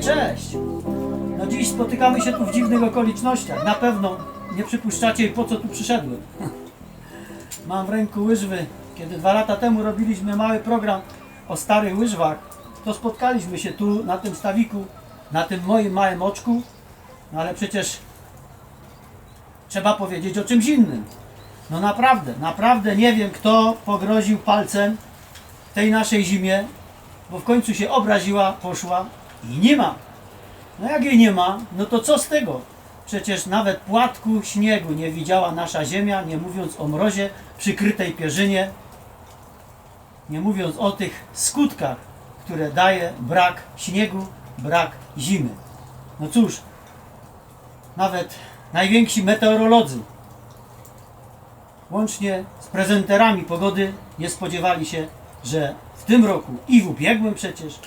Cześć! No dziś spotykamy się tu w dziwnych okolicznościach. Na pewno nie przypuszczacie, po co tu przyszedłem. Mam w ręku łyżwy. Kiedy dwa lata temu robiliśmy mały program o starych łyżwach, to spotkaliśmy się tu na tym stawiku, na tym moim małym oczku. No ale przecież trzeba powiedzieć o czymś innym. No naprawdę, naprawdę nie wiem, kto pogroził palcem tej naszej zimie, bo w końcu się obraziła, poszła i nie ma. No jak jej nie ma, no to co z tego? Przecież nawet płatku śniegu nie widziała nasza ziemia, nie mówiąc o mrozie przykrytej pierzynie, nie mówiąc o tych skutkach, które daje brak śniegu, brak zimy. No cóż, nawet najwięksi meteorolodzy, łącznie z prezenterami pogody, nie spodziewali się, że w tym roku i w ubiegłym przecież,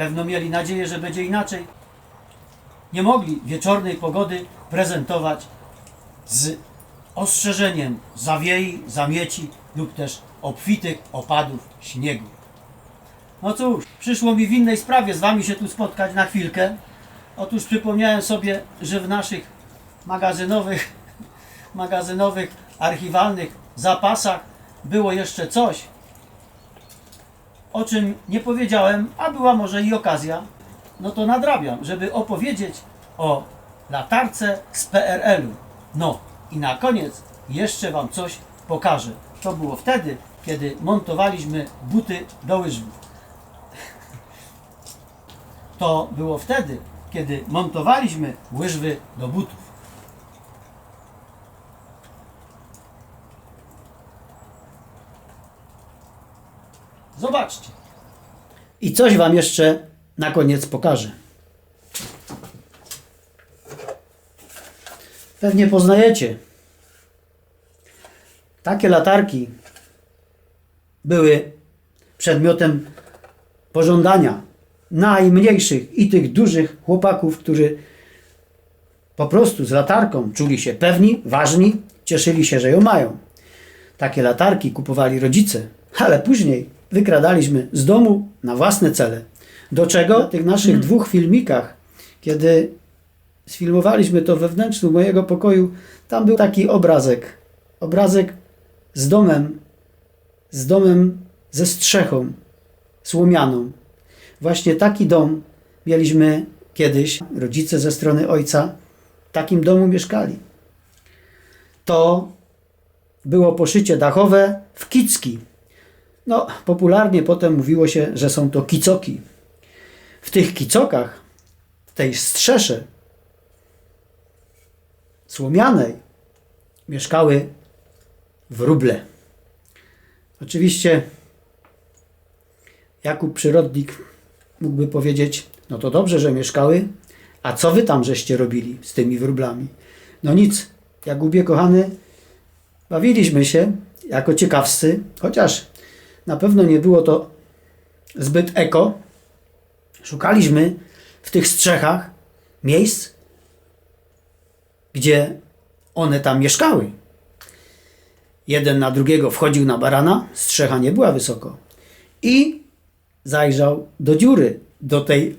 pewno mieli nadzieję, że będzie inaczej, nie mogli wieczornej pogody prezentować z ostrzeżeniem zawiei, zamieci lub też obfitych opadów śniegu. No cóż, przyszło mi w innej sprawie z Wami się tu spotkać na chwilkę. Otóż przypomniałem sobie, że w naszych magazynowych, magazynowych, archiwalnych zapasach było jeszcze coś, o czym nie powiedziałem, a była może i okazja, no to nadrabiam, żeby opowiedzieć o latarce z PRL-u. No i na koniec jeszcze Wam coś pokażę. To było wtedy, kiedy montowaliśmy buty do łyżwów. To było wtedy, kiedy montowaliśmy łyżwy do butów. Zobaczcie. I coś Wam jeszcze na koniec pokażę. Pewnie poznajecie. Takie latarki były przedmiotem pożądania najmniejszych i tych dużych chłopaków, którzy po prostu z latarką czuli się pewni, ważni, cieszyli się, że ją mają. Takie latarki kupowali rodzice, ale później wykradaliśmy z domu na własne cele. Do czego? W tych naszych dwóch filmikach, kiedy sfilmowaliśmy to we wnętrzu mojego pokoju, tam był taki obrazek. Obrazek z domem, z domem ze strzechą słomianą. Właśnie taki dom mieliśmy kiedyś. Rodzice ze strony ojca w takim domu mieszkali. To było poszycie dachowe w kicki. No, popularnie potem mówiło się, że są to kicoki. W tych kicokach, w tej strzesze słomianej mieszkały wróble. Oczywiście Jakub Przyrodnik mógłby powiedzieć, no to dobrze, że mieszkały, a co wy tam żeście robili z tymi wróblami? No nic, Jakubie kochany, bawiliśmy się jako ciekawscy, chociaż na pewno nie było to zbyt eko. Szukaliśmy w tych strzechach miejsc, gdzie one tam mieszkały. Jeden na drugiego wchodził na barana, strzecha nie była wysoko. I zajrzał do dziury, do tej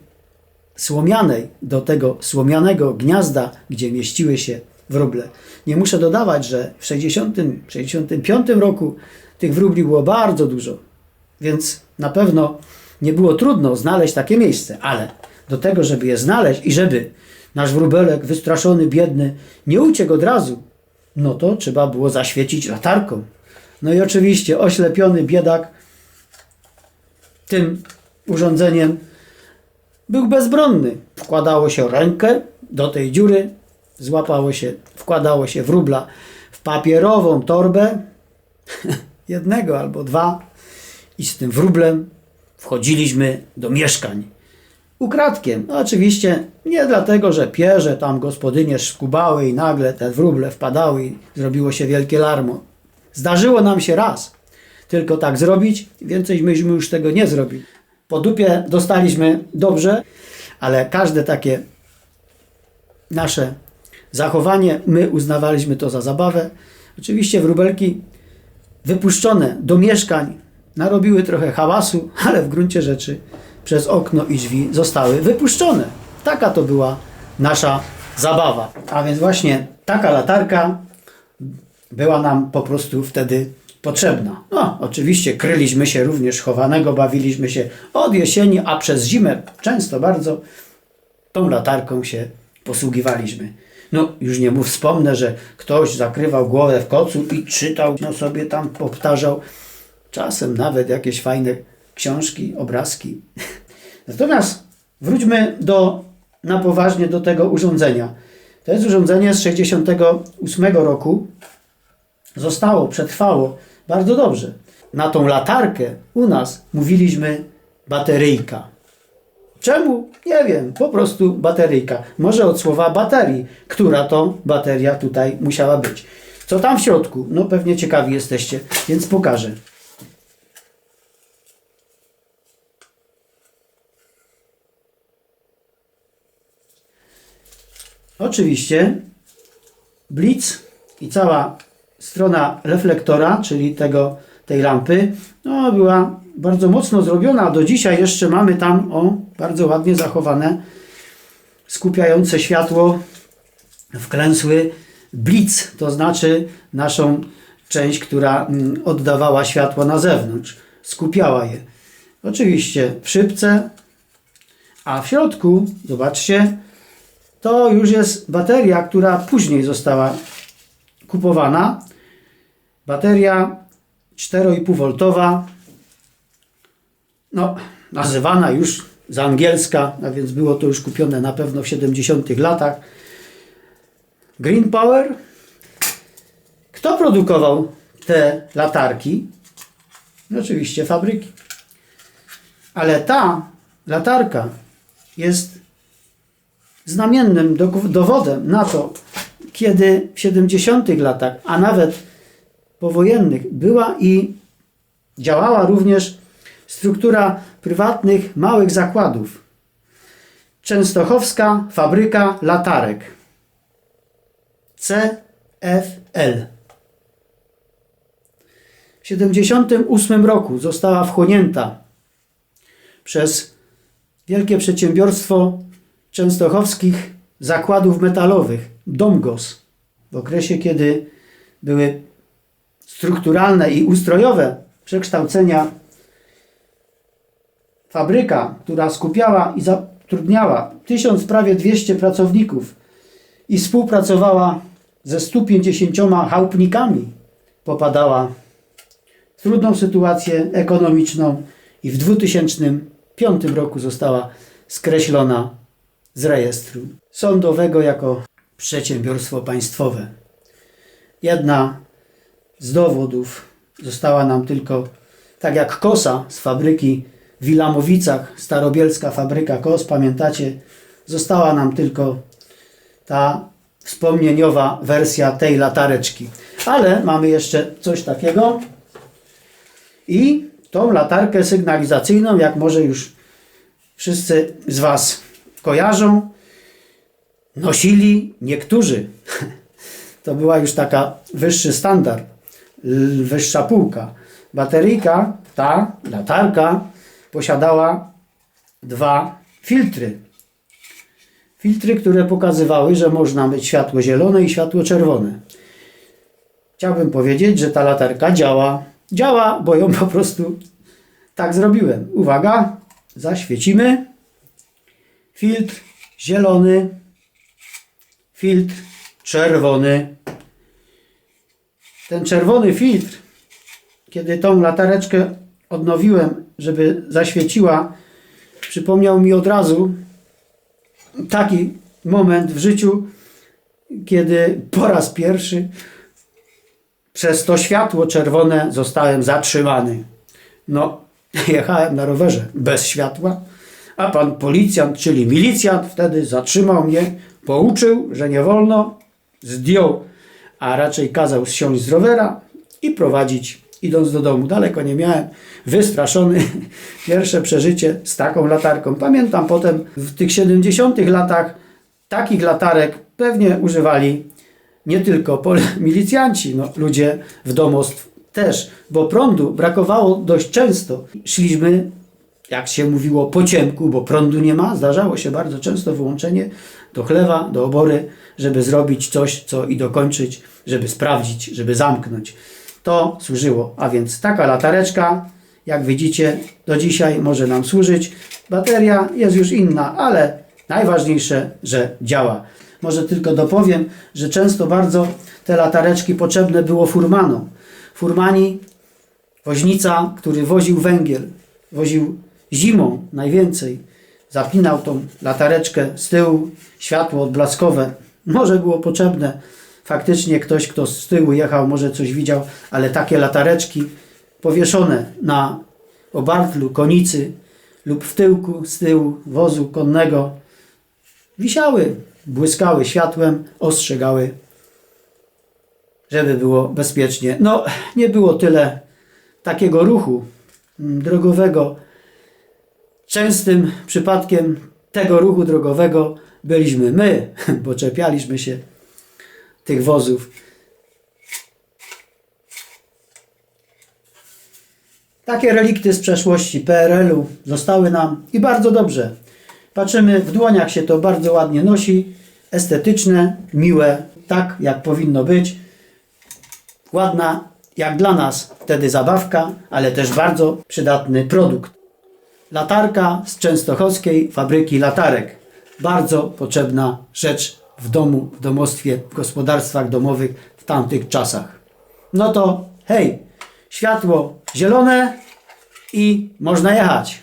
słomianej, do tego słomianego gniazda, gdzie mieściły się wróble. Nie muszę dodawać, że w 60, 65 roku tych wróbli było bardzo dużo, więc na pewno nie było trudno znaleźć takie miejsce, ale do tego, żeby je znaleźć i żeby nasz wróbelek wystraszony, biedny, nie uciekł od razu, no to trzeba było zaświecić latarką. No i oczywiście oślepiony biedak tym urządzeniem był bezbronny. Wkładało się rękę do tej dziury, złapało się, wkładało się wróbla w papierową torbę, jednego albo dwa, i z tym wróblem wchodziliśmy do mieszkań. Ukradkiem. No oczywiście nie dlatego, że pierze tam gospodynie skubały i nagle te wróble wpadały i zrobiło się wielkie larmo. Zdarzyło nam się raz tylko tak zrobić, więcej myśmy już tego nie zrobili. Po dupie dostaliśmy dobrze, ale każde takie nasze zachowanie, my uznawaliśmy to za zabawę. Oczywiście wróbelki wypuszczone do mieszkań narobiły trochę hałasu, ale w gruncie rzeczy przez okno i drzwi zostały wypuszczone. Taka to była nasza zabawa. A więc właśnie taka latarka była nam po prostu wtedy potrzebna. No, oczywiście kryliśmy się również chowanego, bawiliśmy się od jesieni, a przez zimę często bardzo tą latarką się posługiwaliśmy. No, już nie mów, wspomnę, że ktoś zakrywał głowę w kocu i czytał, no sobie tam powtarzał czasem nawet jakieś fajne książki, obrazki. Natomiast wróćmy do, na poważnie do tego urządzenia. To jest urządzenie z 68 roku. Zostało, przetrwało bardzo dobrze. Na tą latarkę u nas mówiliśmy bateryjka. Czemu? Nie wiem, po prostu bateryjka. Może od słowa baterii, która to bateria tutaj musiała być. Co tam w środku? No pewnie ciekawi jesteście, więc pokażę. Oczywiście blitz i cała strona reflektora, czyli tego, tej lampy, no, była bardzo mocno zrobiona. Do dzisiaj jeszcze mamy tam o, bardzo ładnie zachowane skupiające światło wklęsły blitz, to znaczy naszą część, która mm, oddawała światło na zewnątrz, skupiała je. Oczywiście w szybce, a w środku, zobaczcie, to już jest bateria, która później została kupowana. Bateria 4,5V, no, nazywana już z angielska, a więc było to już kupione na pewno w 70 latach. Green Power. Kto produkował te latarki? No, oczywiście fabryki. Ale ta latarka jest znamiennym do- dowodem na to, kiedy w 70 latach, a nawet powojennych była i działała również struktura prywatnych małych zakładów. Częstochowska Fabryka Latarek. CFL. W 78 roku została wchłonięta przez wielkie przedsiębiorstwo częstochowskich zakładów metalowych Domgos. W okresie, kiedy były strukturalne i ustrojowe przekształcenia fabryka, która skupiała i zatrudniała tysiąc prawie 200 pracowników i współpracowała ze 150 chałupnikami, popadała w trudną sytuację ekonomiczną i w 2005 roku została skreślona z rejestru sądowego jako przedsiębiorstwo państwowe. Jedna z dowodów została nam tylko, tak jak kosa z fabryki w Wilamowicach, starobielska fabryka kos, pamiętacie, została nam tylko ta wspomnieniowa wersja tej latareczki. Ale mamy jeszcze coś takiego i tą latarkę sygnalizacyjną, jak może już wszyscy z Was kojarzą, nosili niektórzy. To była już taka wyższy standard, wyższa półka. Bateryjka, ta latarka, posiadała dwa filtry. Filtry, które pokazywały, że można mieć światło zielone i światło czerwone. Chciałbym powiedzieć, że ta latarka działa. Działa, bo ją po prostu tak zrobiłem. Uwaga, zaświecimy. Filtr zielony, filtr czerwony. Ten czerwony filtr, kiedy tą latareczkę odnowiłem, żeby zaświeciła, przypomniał mi od razu taki moment w życiu, kiedy po raz pierwszy przez to światło czerwone zostałem zatrzymany. No, jechałem na rowerze bez światła, a pan policjant, czyli milicjant, wtedy zatrzymał mnie, pouczył, że nie wolno, zdjął, a raczej kazał zsiąść z rowera i prowadzić, idąc do domu. Daleko nie miałem, wystraszony. Pierwsze przeżycie z taką latarką. Pamiętam potem w tych 70 latach takich latarek pewnie używali nie tylko milicjanci, no, ludzie w domostw też, bo prądu brakowało dość często. Szliśmy jak się mówiło, po ciemku, bo prądu nie ma. Zdarzało się bardzo często wyłączenie do chlewa, do obory, żeby zrobić coś, co i dokończyć, żeby sprawdzić, żeby zamknąć. To służyło. A więc taka latareczka, jak widzicie, do dzisiaj może nam służyć. Bateria jest już inna, ale najważniejsze, że działa. Może tylko dopowiem, że często bardzo te latareczki potrzebne było furmanom. Furmani Woźnica, który woził węgiel, woził zimą najwięcej, zapinał tą latareczkę z tyłu, światło odblaskowe. Może było potrzebne. Faktycznie ktoś, kto z tyłu jechał, może coś widział, ale takie latareczki powieszone na obartlu konicy lub w tyłku, z tyłu wozu konnego wisiały, błyskały światłem, ostrzegały żeby było bezpiecznie. No, nie było tyle takiego ruchu mm, drogowego. Częstym przypadkiem tego ruchu drogowego byliśmy my, bo czepialiśmy się tych wozów. Takie relikty z przeszłości PRL-u zostały nam i bardzo dobrze. Patrzymy, w dłoniach się to bardzo ładnie nosi, estetyczne, miłe, tak jak powinno być ładna, jak dla nas wtedy zabawka, ale też bardzo przydatny produkt. Latarka z częstochowskiej fabryki latarek. Bardzo potrzebna rzecz w domu, w domostwie, w gospodarstwach domowych w tamtych czasach. No to hej, światło zielone i można jechać.